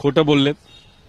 खोटं बोललेत.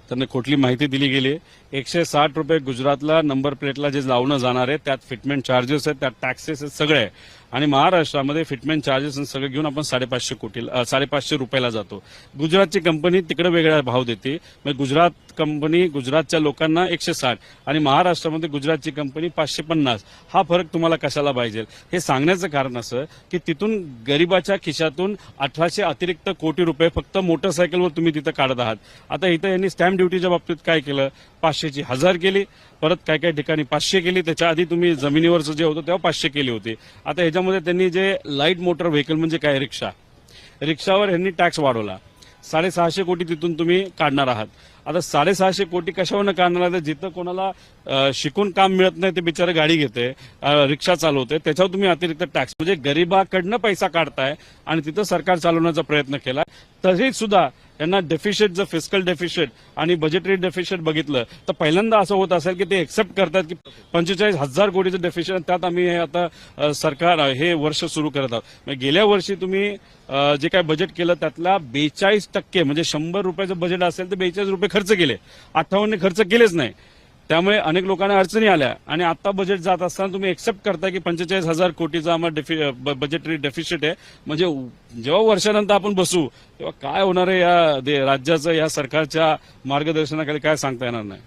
त्यांना खोटली माहिती दिली गेली आहे. एकशे साठ रुपये गुजरातला नंबर प्लेटला जे लावणं जाणार आहे त्यात फिटमेंट चार्जेस आहेत त्यात टॅक्सेस आहेत सगळे. आहे आणि महाराष्ट्रामध्ये फिटमेंट चार्जेस सगळे सगळं घेऊन आपण साडेपाचशे कोटी साडेपाचशे रुपयाला जातो. गुजरातची कंपनी तिकडे वेगळा भाव देते. मग गुजरात कंपनी गुजरातच्या लोकांना एकशे साठ आणि महाराष्ट्रामध्ये गुजरातची कंपनी पाचशे पन्नास. हा फरक तुम्हाला कशाला पाहिजे? हे सांगण्याचं कारण असं की तिथून गरिबाच्या खिशातून अठराशे अतिरिक्त कोटी रुपये फक्त मोटरसायकलवर तुम्ही तिथं काढत आहात. आता इथं यांनी स्टॅम्प ड्युटीच्या बाबतीत काय केलं? पाचशे पाचशेची हजार केली परत काय काय ठिकाणी पाचशे केली त्याच्या आधी तुम्ही जमिनीवरचं जे होतं तेव्हा पाचशे केली होती. आता ह्याच्यामध्ये त्यांनी जे लाइट मोटर व्हेकल म्हणजे काय रिक्षा? रिक्षावर ह्यांनी टॅक्स वाढवला. साडेसहाशे कोटी तिथून तुम्ही काढणार आहात. आता साडेसहाशे कोटी कशावरनं काढणार तर जिथं कोणाला शिकून काम मिळत नाही ते बिचारे गाडी घेते रिक्षा चालवते. त्याच्यावर तुम्ही अतिरिक्त टॅक्स म्हणजे गरिबाकडनं पैसा काढताय आणि तिथं सरकार चालवण्याचा प्रयत्न केला तरी सुद्धा यांना डेफिशिट जर फिस्कल डेफिशिट आणि बजेटरी डेफिशिट बघितलं तर पहिल्यांदा असं होत असेल की ते एक्सेप्ट करतात की पंचेचाळीस हजार कोटीचं डेफिशिट त्यात आम्ही हे आता सरकार हे वर्ष सुरू करत आहोत. गेल्या वर्षी तुम्ही जे काय बजेट केलं त्यातला बेचाळीस टक्के म्हणजे शंभर रुपयाचं बजेट असेल तर बेचाळीस रुपये खर्च केले. अठ्ठावन्न खर्च केलेच नाही. त्यामुळे अनेक लोकांना अडचणी आल्या. आणि आता बजेट जात असताना तुम्ही एक्सेप्ट करता की पंचेचाळीस हजार कोटीचा आम्हाला डेफि बजेटरी डेफिशिट आहे. म्हणजे जेव्हा वर्षानंतर आपण बसू तेव्हा काय होणार आहे या राज्याचं या सरकारच्या मार्गदर्शनाखाली काय सांगता येणार नाही.